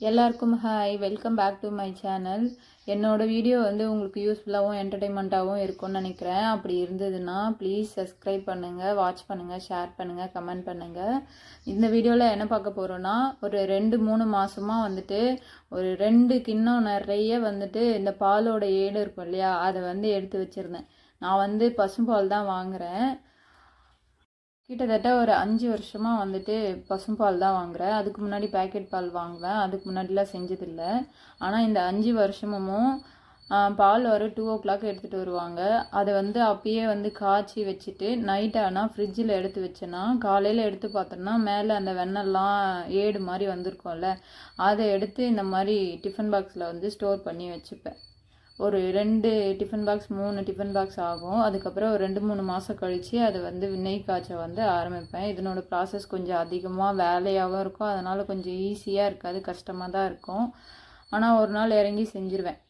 எல்லாருக்கும் hi welcome back to my channel என்னோடய video வந்து உங்களுக்கு யூஸ்ஃபுல்லாகவும் என்டர்டைன்மெண்ட்டாகவும் இருக்கும்னு நினைக்கிறேன். அப்படி இருந்ததுன்னா ப்ளீஸ் சப்ஸ்கிரைப் பண்ணுங்கள் வாட்ச் பண்ணுங்கள் ஷேர் பண்ணுங்கள் கமெண்ட் பண்ணுங்கள் இந்த வீடியோவில் என்ன பார்க்க போகிறோன்னா ஒரு ரெண்டு மூணு மாதமாக வந்துட்டு ஒரு ரெண்டு கிண்ணம் நிறைய வந்துட்டு இந்த பாலோட ஏடு இருக்கும் இல்லையா அதை வந்து எடுத்து வச்சுருந்தேன். நான் வந்து பசும்பால் தான் வாங்குகிறேன் கிட்டத்தட்ட ஒரு அஞ்சு வருஷமாக வந்துட்டு பசும்பால் தான் வாங்குகிறேன் அதுக்கு முன்னாடி பேக்கெட் பால் வாங்குவேன். அதுக்கு முன்னாடிலாம் செஞ்சதில்லை. ஆனால் இந்த அஞ்சு வருஷமும் பால் வர டூ ஓ கிளாக் எடுத்துகிட்டு வருவாங்க. அதை வந்து அப்பயே வந்து காய்ச்சி வச்சுட்டு நைட் ஆனால் ஃப்ரிட்ஜில் எடுத்து வச்சேன்னா காலையில் எடுத்து பார்த்தோம்னா மேலே அந்த வெண்ணெல்லாம் ஏடு மாதிரி வந்திருக்கோம்ல அதை எடுத்து இந்த மாதிரி டிஃபன் பாக்ஸில் வந்து ஸ்டோர் பண்ணி வச்சுப்பேன். ஒரு ரெண்டு டிஃபன் பாக்ஸ் மூணு டிஃபன் பாக்ஸ் ஆகும். அதுக்கப்புறம் ஒரு ரெண்டு மூணு மாதம் கழித்து அதை வந்து நெய் காய்ச்ச வந்து ஆரம்பிப்பேன். இதனோட ப்ராசஸ் கொஞ்சம் அதிகமாக வேலையாகவும் இருக்கும். அதனால் கொஞ்சம் ஈஸியாக இருக்காது கஷ்டமாக தான் இருக்கும். ஆனால் ஒரு நாள் இறங்கி செஞ்சுருவேன்.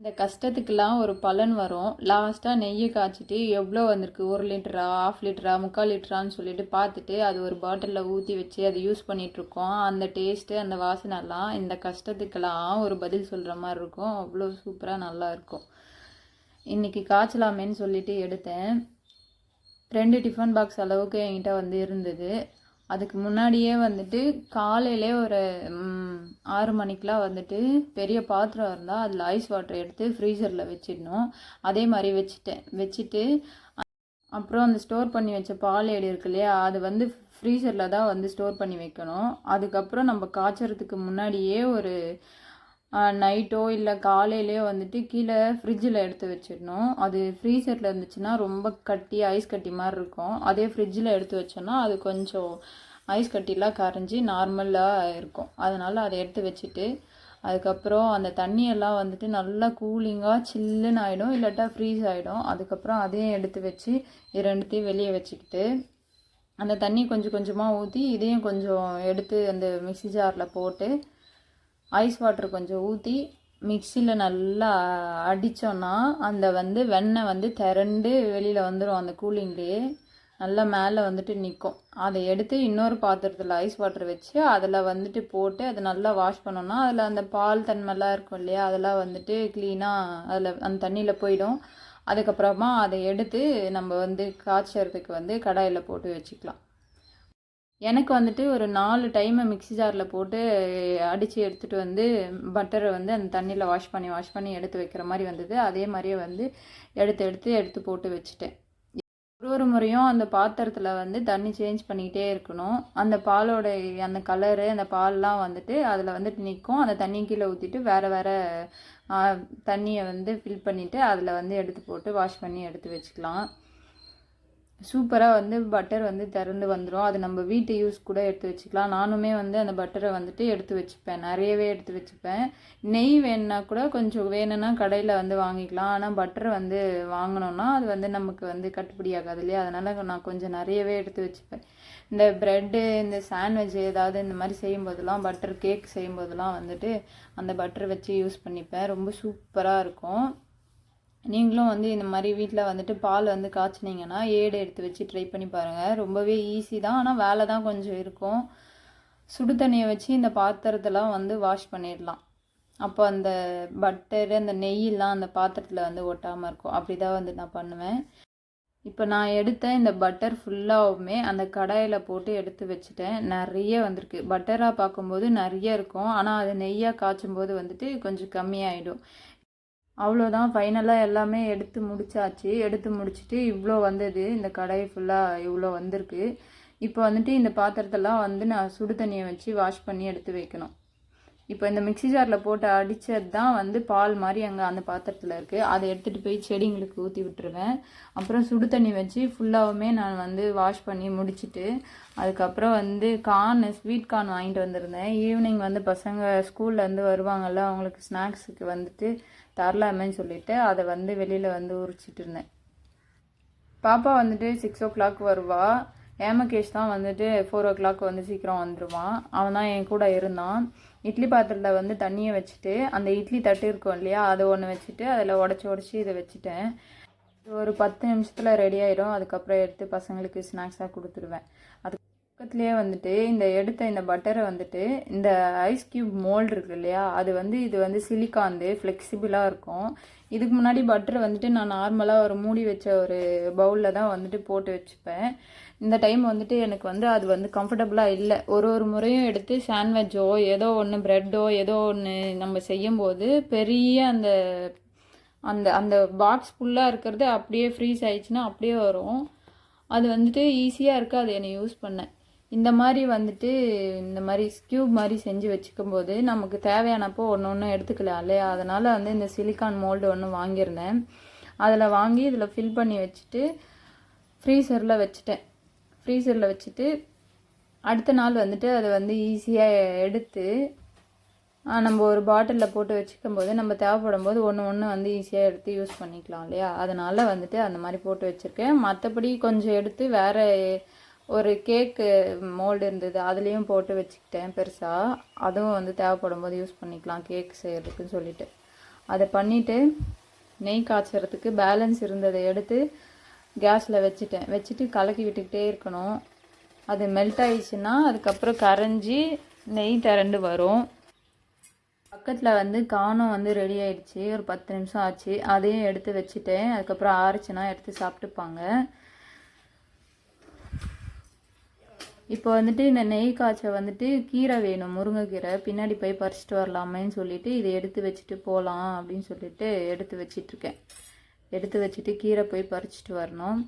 இந்த கஷ்டத்துக்கெல்லாம் ஒரு பலன் வரும். லாஸ்ட்டாக நெய்யை காய்ச்சிட்டு எவ்வளோ வந்திருக்கு? ஒரு லிட்டரா ஆஃப் லிட்டரா முக்கால் லிட்டரான்னு சொல்லிட்டு பார்த்துட்டு அது ஒரு பாட்டிலில் ஊற்றி வச்சு அதை யூஸ் பண்ணிகிட்ருக்கோம் அந்த டேஸ்ட்டு அந்த வாசனைலாம் இந்த கஷ்டத்துக்கெல்லாம் ஒரு பதில் சொல்கிற மாதிரி இருக்கும். அவ்வளோ சூப்பராக நல்லா இருக்கும். இன்றைக்கி காய்ச்சலாமேன்னு சொல்லிட்டு எடுத்தேன். ரெண்டு டிஃபன் பாக்ஸ் அளவுக்கு என்கிட்ட வந்து இருந்தது. அதுக்கு முன்னாடியே வந்துட்டு காலையிலே ஒரு ஆறு மணிக்கெலாம் வந்துட்டு பெரிய பாத்திரம் இருந்தால் அதில் ஐஸ் வாட்டர் எடுத்து ஃப்ரீசரில் வச்சிடணும். அதே மாதிரி வச்சுட்டேன். வச்சுட்டு அப்புறம் அந்த ஸ்டோர் பண்ணி வச்ச பால் ஏடு இருக்கு இல்லையா அது வந்து ஃப்ரீசரில் தான் வந்து ஸ்டோர் பண்ணி வைக்கணும். அதுக்கப்புறம் நம்ம காய்ச்சறதுக்கு முன்னாடியே ஒரு நைட்டோ இல்லை காலையிலையோ வந்துட்டு கீழே ஃப்ரிட்ஜில் எடுத்து வச்சிடணும். அது ஃப்ரீசரில் இருந்துச்சுன்னா ரொம்ப கட்டி ஐஸ் கட்டி மாதிரி இருக்கும். அதே ஃப்ரிட்ஜில் எடுத்து வச்சோன்னா அது கொஞ்சம் ஐஸ் கட்டிலாம் கரைஞ்சி நார்மலாக இருக்கும். அதனால் அதை எடுத்து வச்சுட்டு அதுக்கப்புறம் அந்த தண்ணியெல்லாம் வந்துட்டு நல்லா கூலிங்காக சில்லுன்னு ஆகிடும் இல்லாட்டா ஃப்ரீஸ் ஆகிடும் அதுக்கப்புறம் அதையும் எடுத்து வச்சு இது ரெண்டுத்தையும் வெளியே வச்சுக்கிட்டு அந்த தண்ணி கொஞ்சம் கொஞ்சமாக ஊற்றி இதையும் கொஞ்சம் எடுத்து அந்த மிக்சி ஜாரில் போட்டு ஐஸ் வாட்டர் கொஞ்சம் ஊற்றி மிக்சியில் நல்லா அடித்தோன்னா அந்த வந்து வெண்ணெய் வந்து திரண்டு வெளியில் வந்துடும் அந்த கூலிங்லேயே. நல்லா மேலே வந்துட்டு நிற்கும் அதை எடுத்து இன்னொரு பாத்திரத்தில் ஐஸ் வாட்டர் வச்சு அதில் வந்துட்டு போட்டு அதை நல்லா வாஷ் பண்ணோன்னா அதில் அந்த பால் தன்மைலாம் இருக்கும் இல்லையா? அதெல்லாம் வந்துட்டு க்ளீனாக அதில் அந்த தண்ணியில் போயிடும். அதுக்கப்புறமா அதை எடுத்து நம்ம வந்து காய்ச்சறதுக்கு வந்து கடாயில் போட்டு வச்சுக்கலாம். எனக்கு வந்துட்டு ஒரு நாலு டைமை மிக்சி ஜாரில் போட்டு அடித்து எடுத்துகிட்டு வந்து பட்டரை வந்து அந்த தண்ணியில் வாஷ் பண்ணி வாஷ் பண்ணி எடுத்து வைக்கிற மாதிரி வந்தது. அதே மாதிரியே வந்து எடுத்து எடுத்து எடுத்து போட்டு வச்சுட்டேன். ஒரு ஒரு முறையும் அந்த பாத்திரத்தில் வந்து தண்ணி சேஞ்ச் பண்ணிக்கிட்டே இருக்கணும். அந்த பாலோட அந்த கலரு அந்த பால்லாம் வந்துட்டு அதில் வந்துட்டு நிற்கும் அந்த தண்ணி கீழே ஊற்றிட்டு வேறு வேறு தண்ணியை வந்து ஃபில் பண்ணிவிட்டு அதில் வந்து எடுத்து போட்டு வாஷ் பண்ணி எடுத்து வச்சுக்கலாம். சூப்பராக வந்து பட்டர் வந்து திறந்து வந்துடும் அது நம்ம வீட்டு யூஸ் கூட எடுத்து வச்சுக்கலாம். நானுமே வந்து அந்த பட்டரை வந்துட்டு எடுத்து வச்சுப்பேன். நிறையவே எடுத்து வச்சுப்பேன். நெய் வேணுன்னா கூட கொஞ்சம் வேணும்னா கடையில் வந்து வாங்கிக்கலாம். ஆனால் பட்டர் வந்து வாங்கினோன்னா அது வந்து நமக்கு வந்து கட்டுப்படி ஆகாது இல்லையா? அதனால் நான் கொஞ்சம் நிறையவே எடுத்து வச்சுப்பேன். இந்த ப்ரெட்டு இந்த சாண்ட்விச் ஏதாவது இந்த மாதிரி செய்யும்போதெல்லாம் பட்டர் கேக் செய்யும்போதெல்லாம் வந்துட்டு அந்த பட்டர் வச்சு யூஸ் பண்ணிப்பேன். ரொம்ப சூப்பராக இருக்கும். நீங்களும் வந்து இந்த மாதிரி வீட்டில் வந்துட்டு பால் வந்து காய்ச்சினீங்கன்னா ஏடு எடுத்து வச்சு ட்ரை பண்ணி பாருங்கள் ரொம்பவே ஈஸி தான். ஆனால் வேலை தான் கொஞ்சம் இருக்கும். சுடு தண்ணியை வச்சு இந்த பாத்திரத்தெல்லாம் வந்து வாஷ் பண்ணிடலாம். அப்போ அந்த பட்டரு அந்த நெய்யெல்லாம் அந்த பாத்திரத்தில் வந்து ஒட்டாமல் இருக்கும். அப்படி தான் வந்து நான் பண்ணுவேன். இப்போ நான் எடுத்த இந்த பட்டர் ஃபுல்லாகவுமே அந்த கடாயில் போட்டு எடுத்து வச்சுட்டேன். நிறைய வந்திருக்கு. பட்டராக பார்க்கும்போது நிறைய இருக்கும். ஆனால் அது நெய்யாக காய்ச்சும் போது வந்துட்டு கொஞ்சம் கம்மியாயிடும். அவ்வளோதான் ஃபைனலாக எல்லாமே எடுத்து முடிச்சாச்சு. எடுத்து முடிச்சுட்டு இவ்வளோ வந்தது. இந்த கடை ஃபுல்லாக இவ்வளோ வந்திருக்கு. இப்போ வந்துட்டு இந்த பாத்திரத்தெல்லாம் வந்து நான் சுடு தண்ணியை வச்சு வாஷ் பண்ணி எடுத்து வைக்கணும். இப்போ இந்த மிக்சி ஜாரில் போட்டு அடித்தது தான் வந்து பால் மாதிரி அங்கே அந்த பாத்திரத்தில் இருக்குது அதை எடுத்துகிட்டு போய் செடிங்களுக்கு ஊற்றி விட்டுருவேன். அப்புறம் சுடு தண்ணி வச்சு ஃபுல்லாகவுமே நான் வந்து வாஷ் பண்ணி முடிச்சுட்டு அதுக்கப்புறம் வந்து கார்ன் ஸ்வீட் கார்ன் வாங்கிட்டு வந்திருந்தேன். ஈவினிங் வந்து பசங்க ஸ்கூல்லேருந்து வருவாங்கள்ல அவங்களுக்கு ஸ்நாக்ஸுக்கு வந்துட்டு தரலாமேன்னு சொல்லிவிட்டு அதை வந்து வெளியில் வந்து உரிச்சிட்டு இருந்தேன். பாப்பா வந்துட்டு சிக்ஸ் ஓ கிளாக் வருவாள் ஏமகேஷ் தான் வந்துட்டு ஃபோர் ஓ கிளாக் வந்து சீக்கிரம் வந்துடுவான் அவன் தான் என் கூட இருந்தான். இட்லி பாத்திரத்தில் வந்து தண்ணியை வச்சுட்டு அந்த இட்லி தட்டு இருக்கும் இல்லையா அதை ஒன்று வச்சுட்டு அதில் உடச்சி உடச்சி இதை வச்சுட்டேன். ஒரு பத்து நிமிஷத்தில் ரெடி ஆயிடும். அதுக்கப்புறம் எடுத்து பசங்களுக்கு ஸ்நாக்ஸாக கொடுத்துருவேன். அது பக்கத்துலேயே வந்துட்டு இந்த எடுத்த இந்த பட்டரை வந்துட்டு இந்த ஐஸ் கியூப் மோல்டு இருக்கு இல்லையா அது வந்து இது வந்து சிலிக்காந்து ஃப்ளெக்சிபிளாக இருக்கும். இதுக்கு முன்னாடி பட்டர் வந்துட்டு நான் நார்மலாக ஒரு மூடி வச்ச ஒரு பவுலில் தான் வந்துட்டு போட்டு வச்சுப்பேன். இந்த டைம் வந்துட்டு எனக்கு வந்து அது வந்து கம்ஃபர்டபுளாக இல்லை. ஒரு ஒரு முறையும் எடுத்து சாண்ட்விச்சோ ஏதோ ஒன்று ப்ரெட்டோ ஏதோ ஒன்று நம்ம செய்யும்போது பெரிய அந்த அந்த அந்த பாக்ஸ் ஃபுல்லாக இருக்கிறது அப்படியே ஃப்ரீஸ் ஆயிடுச்சுன்னா அப்படியே வரும். அது வந்துட்டு ஈஸியாக இருக்குது அதை என்னை யூஸ் பண்ணேன் இந்த மாதிரி வந்துட்டு இந்த மாதிரி ஸ்கியூப் மாதிரி செஞ்சு வச்சுக்கும் போது நமக்கு தேவையானப்போ ஒன்று ஒன்று எடுத்துக்கலாம் இல்லையா? அதனால் வந்து இந்த சிலிக்கான் மோல்டு ஒன்று வாங்கியிருந்தேன். அதில் வாங்கி இதில் ஃபில் பண்ணி வச்சுட்டு ஃப்ரீசரில் வச்சுட்டேன். ஃப்ரீசரில் வச்சுட்டு அடுத்த நாள் வந்துட்டு அதை வந்து ஈஸியாக எடுத்து நம்ம ஒரு பாட்டிலில் போட்டு வச்சுக்கும் போது நம்ம தேவைப்படும் போது ஒன்று ஒன்று வந்து ஈஸியாக எடுத்து யூஸ் பண்ணிக்கலாம் இல்லையா? அதனால் வந்துட்டு அந்த மாதிரி போட்டு வச்சுருக்கேன். மற்றபடி கொஞ்சம் எடுத்து வேறு ஒரு கேக்கு மோல்டு இருந்தது அதுலேயும் போட்டு வச்சுக்கிட்டேன் பெருசாக அதுவும் வந்து தேவைப்படும் போது யூஸ் பண்ணிக்கலாம் கேக் செய்கிறதுக்குன்னு சொல்லிட்டு. அதை பண்ணிவிட்டு நெய் காய்ச்சறதுக்கு பேலன்ஸ் இருந்ததை எடுத்து கேஸில் வச்சுட்டேன். வச்சுட்டு கலக்கி விட்டுக்கிட்டே இருக்கணும். அது மெல்ட் ஆயிடுச்சுன்னா அதுக்கப்புறம் கரைஞ்சி நெய் திரண்டு வரும். பக்கத்தில் வந்து காணும் வந்து ரெடி ஆயிடுச்சு. ஒரு பத்து நிமிஷம் ஆச்சு. அதையும் எடுத்து வச்சுட்டேன். அதுக்கப்புறம் ஆறுச்சுன்னா எடுத்து சாப்பிட்டுப்பாங்க. இப்போ வந்துட்டு இந்த நெய் காய்ச்ச வந்துட்டு கீரை வேணும் முருங்கைக்கீரை. பின்னாடி போய் பறிச்சிட்டு வரலாமேன்னு சொல்லிட்டு இதை எடுத்து வச்சுட்டு போகலாம் அப்படின்னு சொல்லிட்டு எடுத்து வச்சிட்ருக்கேன். எடுத்து வச்சுட்டு கீரை போய் பறிச்சிட்டு வரணும்.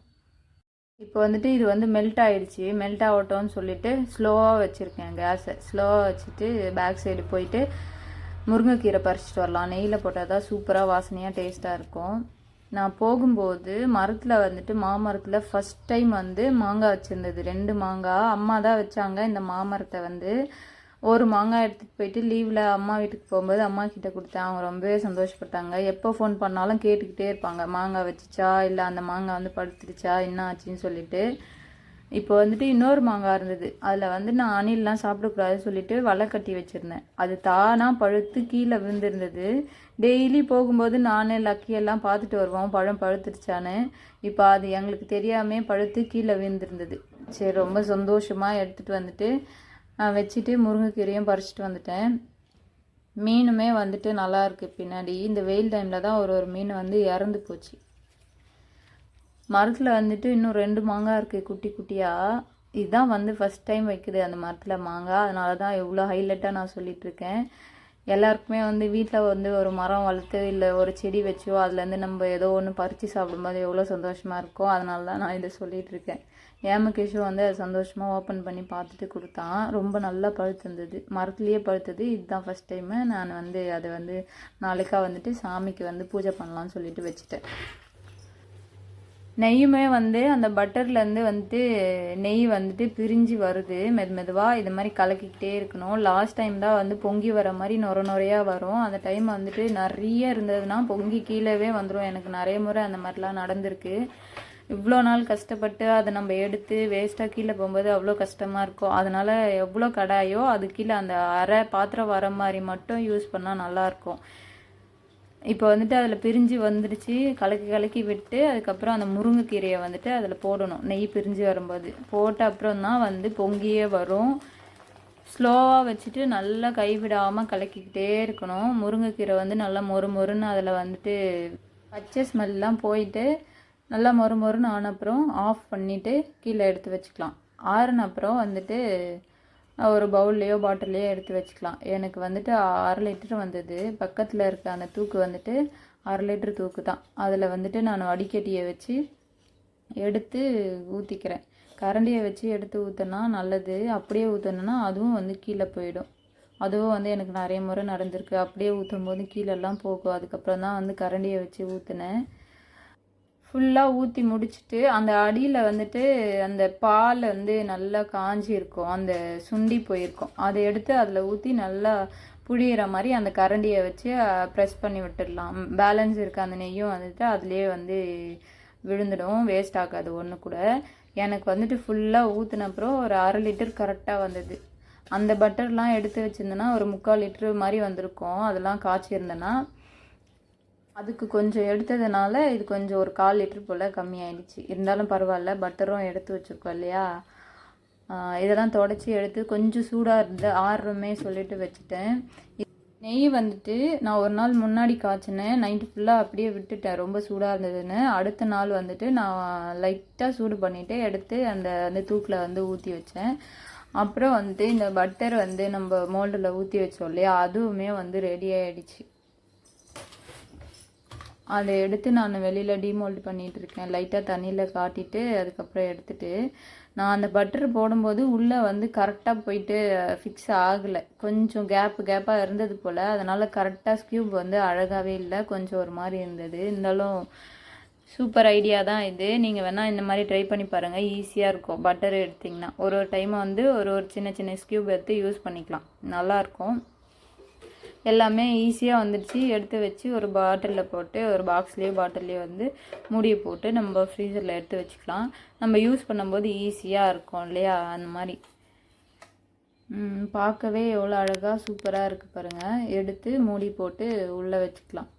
இப்போ வந்துட்டு இது வந்து மெல்ட் ஆயிடுச்சு. மெல்ட் ஆகட்டும்னு சொல்லிட்டு ஸ்லோவாக வச்சுருக்கேன் கேஸை ஸ்லோவாக வச்சுட்டு பேக் சைடு போயிட்டு முருங்கைக்கீரை பறிச்சிட்டு வரலாம். நெய்யில் போட்டால் தான் சூப்பராக வாசனையாக டேஸ்ட்டாக இருக்கும். நான் போகும்போது மரத்தில் வந்துட்டு மாமரத்தில் ஃபஸ்ட் டைம் வந்து மாங்காய் வச்சுருந்தது. ரெண்டு மாங்காய் அம்மா தான் வச்சாங்க. இந்த மாமரத்தை வந்து ஒரு மாங்காய் எடுத்துகிட்டு போயிட்டு லீவில் அம்மா வீட்டுக்கு போகும்போது அம்மா கிட்டே கொடுத்தேன். அவங்க ரொம்பவே சந்தோஷப்பட்டாங்க. எப்போ ஃபோன் பண்ணாலும் கேட்டுக்கிட்டே இருப்பாங்க. மாங்காய் வச்சுச்சா? இல்லை அந்த மாங்காய் வந்து படுத்துருச்சா என்ன ஆச்சுன்னு சொல்லிட்டு. இப்போ வந்துட்டு இன்னொரு மாங்காய் இருந்தது. அதில் வந்து நான் அணிலெலாம் சாப்பிடக்கூடாதுன்னு சொல்லிட்டு வலை கட்டி வச்சுருந்தேன். அது தானாக பழுத்து கீழே விழுந்திருந்தது. டெய்லி போகும்போது நானே லக்கியெல்லாம் பார்த்துட்டு வருவோம் பழம் பழுத்துருச்சான்னு. இப்போ அது எங்களுக்கு தெரியாமே பழுத்து கீழே விழுந்திருந்தது. சரி ரொம்ப சந்தோஷமாக எடுத்துகிட்டு வந்துட்டு நான் வச்சுட்டு முருங்கைக்கீரையும் பறிச்சிட்டு வந்துட்டேன். மீனுமே வந்துட்டு நல்லாயிருக்கு பின்னாடி. இந்த வெயில் டைமில் தான் ஒரு ஒரு மீன் வந்து இறந்து போச்சு. மரத்தில் வந்துட்டு இன்னும் ரெண்டு மாங்காய் இருக்குது குட்டி குட்டியாக இதுதான் வந்து ஃபஸ்ட் டைம் வைக்குது அந்த மரத்தில் மாங்காய். அதனால தான் எவ்வளோ ஹைலைட்டாக நான் சொல்லிகிட்ருக்கேன் எல்லாருக்குமே வந்து வீட்டில் வந்து ஒரு மரம் வளர்த்து இல்லை ஒரு செடி வச்சோ அதுலேருந்து நம்ம ஏதோ ஒன்று பறித்து சாப்பிடும்போது எவ்வளோ சந்தோஷமாக இருக்கோ அதனால தான் நான் இதை சொல்லிகிட்ருக்கேன் இருக்கேன். ஏமகேஷும் வந்து அதை சந்தோஷமாக ஓப்பன் பண்ணி பார்த்துட்டு கொடுத்தான். ரொம்ப நல்லா பழுத்திருந்தது மரத்துலேயே பழுத்தது. இதுதான் ஃபஸ்ட் டைமு நான் வந்து அதை வந்து நாளைக்காக வந்துட்டு சாமிக்கு வந்து பூஜை பண்ணலாம்னு சொல்லிட்டு வச்சுட்டேன். நெய்யுமே வந்து அந்த பட்டர்லேருந்து வந்துட்டு நெய் வந்துட்டு பிரிஞ்சு வருது மெது மெதுவாக இது மாதிரி கலக்கிக்கிட்டே இருக்கணும். லாஸ்ட் டைம் தான் வந்து பொங்கி வர மாதிரி நொர நொறையாக வரும். அந்த டைம் வந்துட்டு நிறைய இருந்ததுன்னா பொங்கி கீழவே வந்துடும் எனக்கு நிறைய முறை அந்த மாதிரிலாம் நடந்திருக்கு. இவ்வளோ நாள் கஷ்டப்பட்டு அதை நம்ம எடுத்து வேஸ்ட்டாக கீழே போகும்போது அவ்வளோ கஷ்டமாக இருக்கும் அதனால் எவ்வளோ கடாயோ அது கீழே அந்த அரை பாத்திரம் வர மாதிரி மட்டும் யூஸ் பண்ணால் நல்லாயிருக்கும் இப்போ வந்துட்டு அதில் பிரிஞ்சு வந்துடுச்சு. கலக்கி கலக்கி விட்டு அதுக்கப்புறம் அந்த முருங்கைக்கீரையை வந்துட்டு அதில் போடணும். நெய் பிரிஞ்சு வரும்போது. போட்ட அப்புறம் தான் வந்து பொங்கியே வரும். ஸ்லோவாக வச்சுட்டு நல்லா கைவிடாமல் கலக்கிக்கிட்டே இருக்கணும். முருங்கைக்கீரை வந்து நல்லா மொறு மொறுன்னு அதில் வந்துட்டு பச்சை ஸ்மெல்லாம் போயிட்டு நல்லா மொறு மொறுன்னு ஆன அப்புறம் ஆஃப் பண்ணிவிட்டு கீழே எடுத்து வச்சுக்கலாம். ஆறுன அப்புறம் வந்துட்டு ஒரு பவுல்லையோ பாட்டிலையோ எடுத்து வச்சுக்கலாம். எனக்கு வந்துட்டு அரை லிட்டர் வந்தது. பக்கத்தில் இருக்க அந்த தூக்கு வந்துட்டு அரை லிட்டர் தூக்கு தான். அதில் வந்துட்டு நான் வடிகட்டியை வச்சு எடுத்து ஊற்றிக்கிறேன் கரண்டியை வச்சு எடுத்து ஊற்றினா நல்லது. அப்படியே ஊற்றணுன்னா அதுவும் வந்து கீழே போயிடும். அதுவும் வந்து எனக்கு நிறைய முறை நடந்திருக்கு. அப்படியே ஊற்றும் போது கீழெல்லாம் போகும். அதுக்கப்புறம் தான் வந்து கரண்டியை வச்சு ஊற்றினேன் ஃபுல்லாக ஊற்றி முடிச்சுட்டு அந்த அடியில் வந்துட்டு அந்த பால் வந்து நல்லா காஞ்சி இருக்கும் அந்த சுண்டி போயிருக்கும். அதை எடுத்து அதில் ஊற்றி நல்லா புழியிற மாதிரி அந்த கரண்டியை வச்சு ப்ரெஸ் பண்ணி விட்டுடலாம். பேலன்ஸ் இருக்க அந்த நெய்யும் வந்துட்டு அதுலேயே வந்து விழுந்துடும். வேஸ்ட் ஆகாது ஒன்று கூட. எனக்கு வந்துட்டு ஃபுல்லாக ஊற்றினப்புறம் ஒரு அரை லிட்டர் கரெக்டாக வந்தது. அந்த பட்டர்லாம் எடுத்து வச்சுருந்தேன்னா ஒரு முக்கால் லிட்டரு மாதிரி வந்திருக்கும். அதெல்லாம் காய்ச்சிருந்தேன்னா அதுக்கு கொஞ்சம் எடுத்ததுனால இது கொஞ்சம் ஒரு கால் லிட்டர் போல் கம்மியாயிடுச்சு. இருந்தாலும் பரவாயில்ல பட்டரும் எடுத்து வச்சுருக்கோம் இல்லையா? இதெல்லாம் தொடச்சி எடுத்து கொஞ்சம் சூடாக இருந்து ஆறுறமே சொல்லிட்டு வச்சுட்டேன். நெய் வந்துட்டு நான் ஒரு நாள் முன்னாடி காய்ச்சினேன். நைட்டு ஃபுல்லாக அப்படியே விட்டுட்டேன். ரொம்ப சூடாக இருந்ததுன்னு. அடுத்த நாள் வந்துட்டு நான் லைட்டாக சூடு பண்ணிவிட்டு எடுத்து அந்த அந்த தூக்கில் வந்து ஊற்றி வச்சேன். அப்புறம் வந்துட்டு இந்த பட்டர் வந்து நம்ம மோல்டில் ஊற்றி வச்சோம் இல்லையா? அதுவுமே வந்து ரெடி ஆகிடுச்சு அதை எடுத்து நான் வெளியில் டிமோல்ட் பண்ணிகிட்டு இருக்கேன் லைட்டாக தண்ணியில் காட்டிட்டு அதுக்கப்புறம் எடுத்துட்டு நான் அந்த பட்டர் போடும்போது உள்ளே வந்து கரெக்டாக போயிட்டு ஃபிக்ஸ் ஆகலை. கொஞ்சம் கேப்பு கேப்பாக இருந்தது போல். அதனால் கரெக்டாக ஸ்கியூப் வந்து அழகாகவே இல்லை. கொஞ்சம் ஒரு மாதிரி இருந்தது. இருந்தாலும் சூப்பர் ஐடியா தான் இது. நீங்கள் வேணால் இந்த மாதிரி ட்ரை பண்ணி பாருங்கள் ஈஸியாக இருக்கும். பட்டர் எடுத்திங்கன்னா ஒரு ஒரு டைமை வந்து ஒரு ஒரு சின்ன சின்ன ஸ்கியூப் எடுத்து யூஸ் பண்ணிக்கலாம். நல்லாயிருக்கும் எல்லாமே ஈஸியாக வந்துடுச்சு. எடுத்து வச்சு ஒரு பாட்டிலில் போட்டு ஒரு பாக்ஸ்லேயோ பாட்டில்லையோ வந்து மூடியை போட்டு நம்ம ஃப்ரீசரில் எடுத்து வச்சுக்கலாம். நம்ம யூஸ் பண்ணும்போது ஈஸியாக இருக்கும் இல்லையா? அந்த மாதிரி. பார்க்கவே எவ்வளோ அழகாக சூப்பராக இருக்குது பாருங்கள் எடுத்து மூடி போட்டு உள்ளே வச்சுக்கலாம்.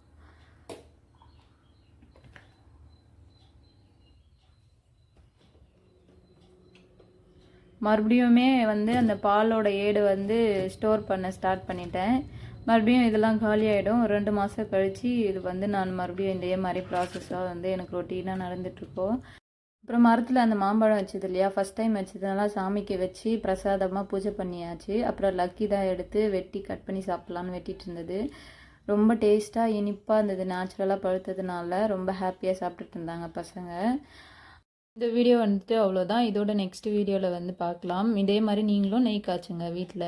மறுபடியுமே வந்து அந்த பாலோட ஏடு வந்து ஸ்டோர் பண்ண ஸ்டார்ட் பண்ணிட்டேன். மறுபடியும் இதெல்லாம் காலி ஆகிடும் ரெண்டு மாதம் கழித்து இது வந்து நான் மறுபடியும் இதே மாதிரி ப்ராசஸாக வந்து எனக்கு ரொட்டீனாக நடந்துகிட்ருக்கோம் அப்புறம் மரத்தில் அந்த மாம்பழம் வச்சது இல்லையா? ஃபஸ்ட் டைம் வச்சதுனால சாமிக்கு வச்சு பிரசாதமாக பூஜை பண்ணியாச்சு. அப்புறம் லக்கி தான் எடுத்து வெட்டி கட் பண்ணி சாப்பிட்லான்னு வெட்டிட்டு இருந்தது. ரொம்ப டேஸ்ட்டாக இனிப்பாக இருந்தது. நேச்சுரலாக பழுத்ததுனால ரொம்ப ஹாப்பியாக சாப்பிட்டுட்டு இருந்தாங்க பசங்க. இந்த வீடியோ வந்துட்டு அவ்வளோதான் இதோட நெக்ஸ்ட் வீடியோவில் வந்து பார்க்கலாம். இதே மாதிரி நீங்களும் நெய் காய்ச்சுங்க வீட்டில்